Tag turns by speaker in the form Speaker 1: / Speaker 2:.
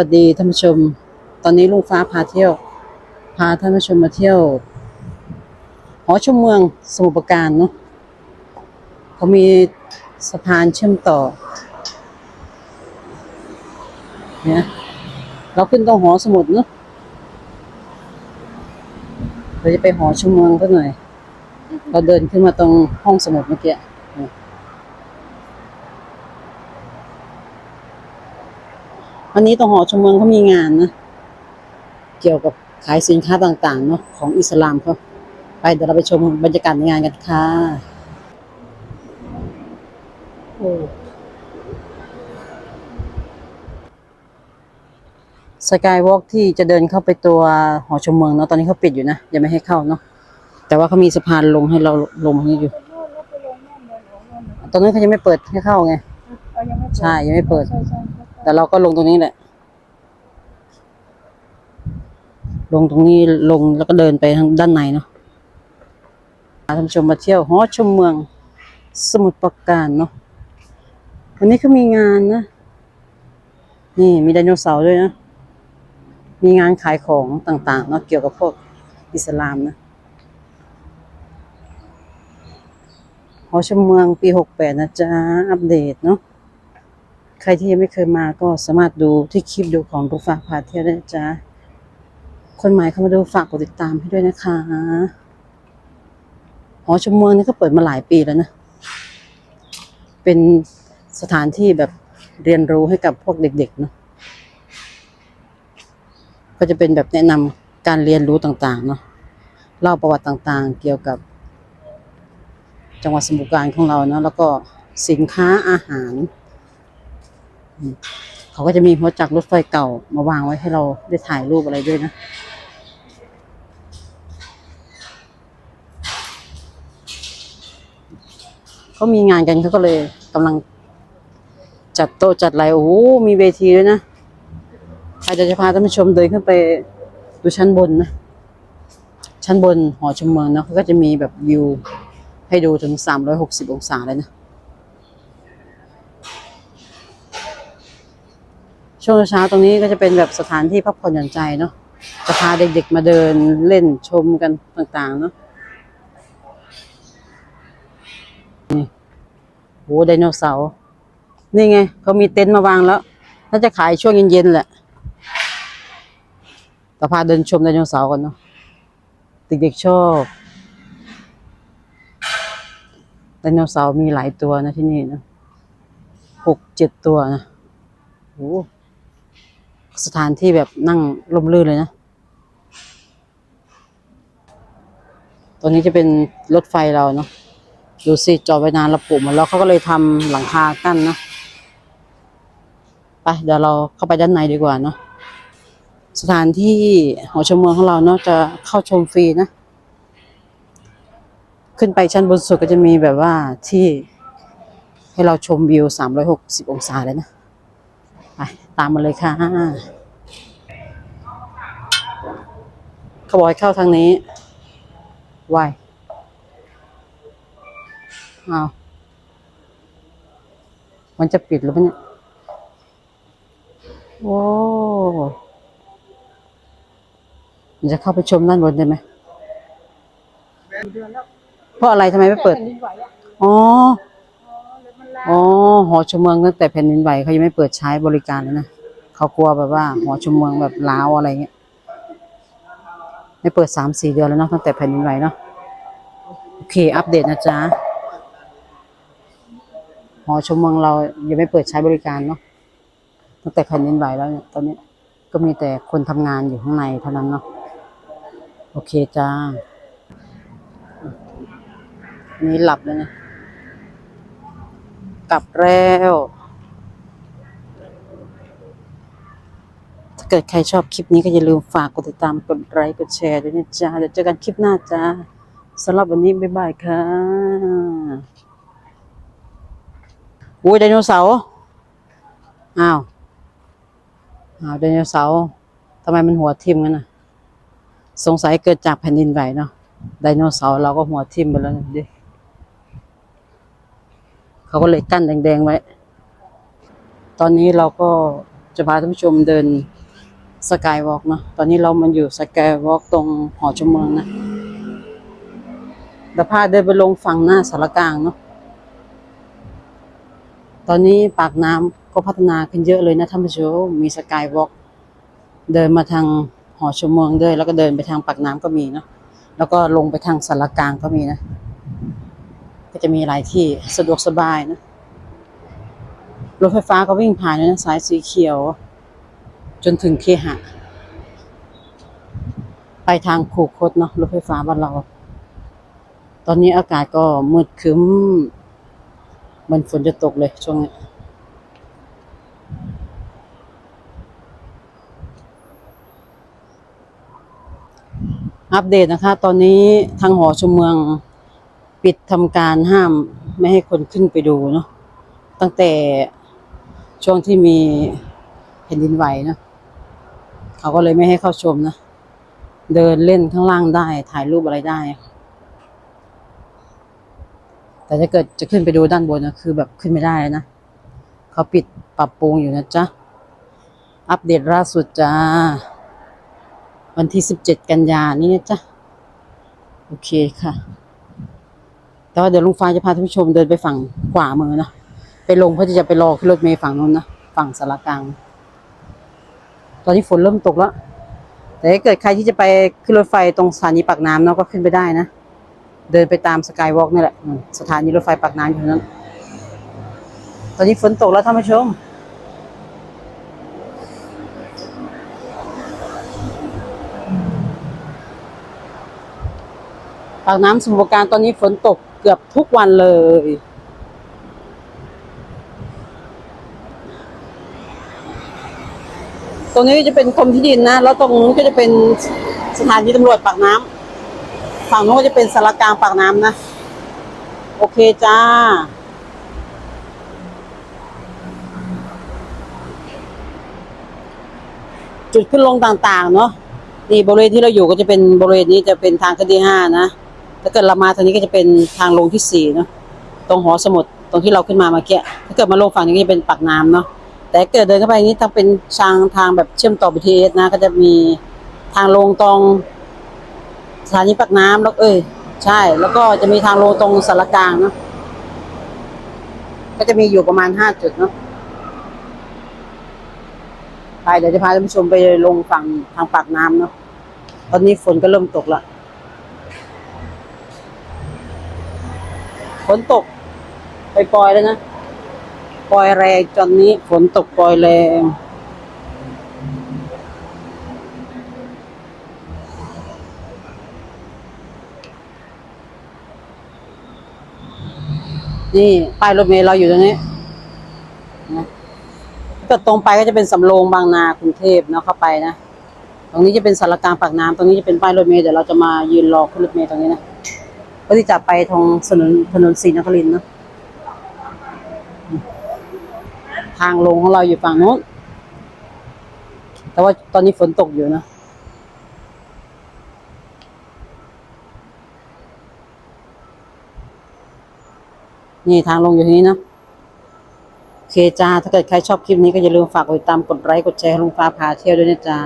Speaker 1: วัสดีท่านผู้ชม ตอนนี้ลุงฟ้าพาเที่ยว พาท่านผู้ชมมาเที่ยว หอชมเมืองสมุทรปราการเนาะเขามีสะพานเชื่อมต่อเนี่ยเราขึ้นตรงหอสมุดเนาะเราจะไปหอชมเมืองก็หน่อย เราเดินขึ้นมาตรงห้องสมุดเมื่อกี้เนี่ย วันนี้ตรงหอชมเมืองเขามีงานนะ เกี่ยวกับขายสินค้าต่างๆเนาะของอิสลามเขาไปเดี๋ยวเราไปชมบรรยากาศในงานกันค่ะโอ้สกายวอล์กที่จะเดินเข้าไปตัวหอชมเมืองเนาะตอนนี้เขาปิดอยู่นะยังไม่ให้เข้าเนาะแต่ว่าเขามีสะพานลงให้เราลงตรงนี้อยู่ตอนนั้นเขายังไม่เปิดให้เข้าไงใช่ยังไม่เปิด
Speaker 2: ใช่ใช่
Speaker 1: แต่เราก็ลงตรงนี้แหละ ลงตรงนี้ลงแล้วก็เดินไปทางด้านในเนาะพาท่านชมมาเที่ยวหอชมเมือง สมุทรปราการเนาะวันนี้ก็มีงานนะ นี่มีไดโนเสาร์ด้วยนะ มีงานขายของต่างๆเนาะเกี่ยวกับพวกอิสลามนะหอชมเมืองปีหกแปดนะจ๊ะ อัปเดตเนาะ ใครที่ยังไม่เคยมาก็สามารถดูที่คลิปดูของรูฟ้าพาเที่ยวได้นจ๊ะคนใหม่เข้ามาดูฝากกดติดตามให้ด้วยนะคะหอชมเมืองนี่ก็เปิดมาหลายปีแล้วนะ เป็นสถานที่แบบเรียนรู้ให้กับพวกเด็กๆเนาะก็จะเป็นแบบแนะนำการเรียนรู้ต่างๆเนาะเล่าประวัติต่างๆ เกี่ยวกับ จังหวัดสมุทรปราการของเราเนาะแล้วก็สินค้าอาหาร เขาก็จะมีหัวจักรรถไฟเก่ามาวางไว้ให้เราได้ถ่ายรูปอะไรด้วยนะเขามีงานกันเขาก็เลยกำลังจัดโต๊ะจัดอะไรโอ้โหมีเวทีด้วยนะใครจะจะพาท่านผู้ชมเดินขึ้นไปดูชั้นบนนะ ชั้นบนหอชมเมืองนะเขาก็จะมีแบบวิวให้ดูถึงสามร้อยหกสิบองศาเลยนะ ช่วงเช้าตรงนี้ก็จะเป็นแบบสถานที่พักผ่อนหย่อนใจเนาะจะพาเด็กๆมาเดินเล่นชมกันต่างๆเนาะนี่โหไดโนเสาร์นี่ไงเขามีเต็นท์มาวางแล้วน่าจะขายช่วงเย็นๆแหละแต่พาเดินชมไดโนเสาร์กันเนาะเด็กๆชอบไดโนเสาร์มีหลายตัวนะที่นี่นะหกเจ็ดตัวนะโอ้ สถานที่แบบนั่งร่มรื่นเลยนะตัวนี้จะเป็นรถไฟเราเนาะ ดูสิจอดไว้นานเราปลูกหมดแล้วเขาก็เลยทำหลังคากั้นนะ ไปเดี๋ยวเราเข้าไปด้านในดีกว่าเนาะ สถานที่หอชมเมืองของเราเนาะจะเข้าชมฟรีนะ ขึ้นไปชั้นบนสุดก็จะมีแบบว่าที่ให้เราชมวิว 360 องศาเลยนะ ตามมาเลยค่ะเขาบอกให้เข้าทางนี้วายอ้าวมันจะปิดหรือเปล่าเนี่ยโอ้มันจะเข้าไปชมด้านบนได้ไหม
Speaker 2: เดือนแล้ว
Speaker 1: เพราะอะไรทำไมไม่เปิด
Speaker 2: แผ่นดินไหวอะ
Speaker 1: อ๋ อ
Speaker 2: อ๋อ
Speaker 1: หอชมเมืองตั้งแต่แผ่นดินไหวเขายังไม่เปิดใช้บริการเลยนะเขากลัวแบบว่า หอชมเมืองแบบล้าวอะไรเงี้ยไม่เปิดสามสี่เดือนแล้วเนาะตั้งแต่แผ่นดินไหวเนาะโอเค อัปเดตนะจ๊ะหอชมเมืองเรายังไม่เปิดใช้บริการเนาะตั้งแต่แผ่นดินไหวแล้วเนี่ยตอนนี้ก็มีแต่คนทำงานอยู่ข้างในเท่านั้นเนาะโอเคจ้านนี้หลับแล้วนะ กลับแล้ว ถ้าเกิดใครชอบคลิปนี้ก็อย่าลืมฝากกดติดตามกดไลค์กดแชร์ด้วยนะจ๊ะเดี๋ยวเจอกันคลิปหน้าจ้าสำหรับวันนี้บ๊ายบายค่ะอุ้ยไดโนเสาร์อ้าวอ้าวไดโนเสาร์ทำไมมันหัวทิ่มกันนะสงสัยเกิดจากแผ่นดินไหวเนาะไดโนเสาร์เราก็หัวทิ่มไปแล้วนะดิ เขาก็เลยกั้นแดงๆไว้ ตอนนี้เราก็จะพาท่านผู้ชมเดินสกายวอล์กเนาะ ตอนนี้เรามันอยู่สกายวอล์กตรงหอชมเมืองนะเดี๋ยวพาเดินไปลงฝั่งหน้าสารกลางเนาะ ตอนนี้ปากน้ำก็พัฒนาขึ้นเยอะเลยนะท่านผู้ชม มีสกายวอล์กเดินมาทางหอชมเมืองด้วย แล้วก็เดินไปทางปากน้ำก็มีเนาะ แล้วก็ลงไปทางสารกลางก็มีนะ ก็จะมีหลายที่สะดวกสบายนะ รถไฟฟ้าก็วิ่งผ่านนะสายสีเขียว จนถึงเคหะ ไปทางคูคตเนาะรถไฟฟ้าบ้านเรา ตอนนี้อากาศก็มืดครึ้มมันฝนจะตกเลยช่วงนี้อัปเดตนะคะ ตอนนี้ทางหอชมเมือง ปิดทำการห้ามไม่ให้คนขึ้นไปดูเนาะตั้งแต่ช่วงที่มีแผ่นดินไหวนะเขาก็เลยไม่ให้เข้าชมนะเดินเล่นข้างล่างได้ถ่ายรูปอะไรได้ แต่ถ้าเกิดจะขึ้นไปดูด้านบนนะคือแบบขึ้นไม่ได้นะเขาปิดปรับปรุงอยู่นะจ๊ะ อัปเดตล่าสุดจ้า วันที่สิบเจ็ดกันยานี้นะจ๊ะ โอเคค่ะ แต่ว่าเดี๋ยวลุงฟ้าจะพาท่านผู้ชมเดินไปฝั่งขวามือนะไปลงเพื่อที่จะไปรอขึ้นรถเมล์ฝั่งนู้นนะฝั่งสารกลาง ตอนนี้ฝนเริ่มตกแล้ว แต่ถ้าเกิดใครที่จะไปขึ้นรถไฟตรงสถานีปากน้ำเนาะก็ขึ้นไปได้นะ เดินไปตามสกายวอล์กนี่แหละสถานีรถไฟปากน้ำอยู่นั้น ตอนนี้ฝนตกแล้วท่านผู้ชม ปากน้ำสมุทรปราการตอนนี้ฝนตกเกือบทุกวันเลย ตรงนี้จะเป็นกรมที่ดินนะ แล้วตรงนู้นก็จะเป็นสถานีตำรวจปากน้ำฝั่งนู้นก็จะเป็นสารกลางปากน้ำนะ โอเคจ้าจุดขึ้นลงต่างๆ เนาะนี่บริเวณที่เราอยู่ก็จะเป็นบริเวณนี้จะเป็นทางขึ้นที่ห้านะ ถ้าเกิดเรามาทางนี้ก็จะเป็นทางลงที่สี่เนาะตรงหอสมุดตรงที่เราขึ้นมาเมื่อกี้ถ้าเกิดมาลงฝั่งนี้ก็จะเป็นปากน้ำเนาะแต่เกิดเดินเข้าไปนี้ต้องเป็นทางทางแบบเชื่อมต่อ BTS นะ ก็จะมีทางลงตรงสถานีปากน้ำแล้วเอ้ยใช่ แล้วก็จะมีทางลงตรงสารกลางเนาะก็จะมีอยู่ประมาณห้าจุดเนาะไปเดี๋ยวจะพาท่านผู้ชมไปลงฝั่งทางปากน้ำเนาะตอนนี้ฝนก็เริ่มตกละ ฝนตก ไปปล่อยแล้วนะปล่อยแรงจนนี้ฝนตกปล่อยแรงนี่ป้ายรถเมล์เราอยู่ตรงนี้นะกิดตรงไปก็จะเป็นสำโรงบางนากรุงเทพเนาะเข้าไปนะ ตรงนี้จะเป็นสารกลางปากน้ำตรงนี้จะเป็นป้ายรถเมล์เดี๋ยวเราจะมายืนรอขึ้นรถเมล์ตรงนี้นะ เพื่อที่จะไปทางถนนถนนศรีนครินทร์เนาะทางลงของเราอยู่ฝั่งโน้น แต่ว่าตอนนี้ฝนตกอยู่นะนี่ทางลงอยู่ที่นี้นะโอเคจ้า ถ้าเกิดใครชอบคลิปนี้ก็อย่าลืมฝากกดติดตามกดไลค์กดแชร์ลุงฟ้าพาเที่ยวด้วยนะจ๊ะ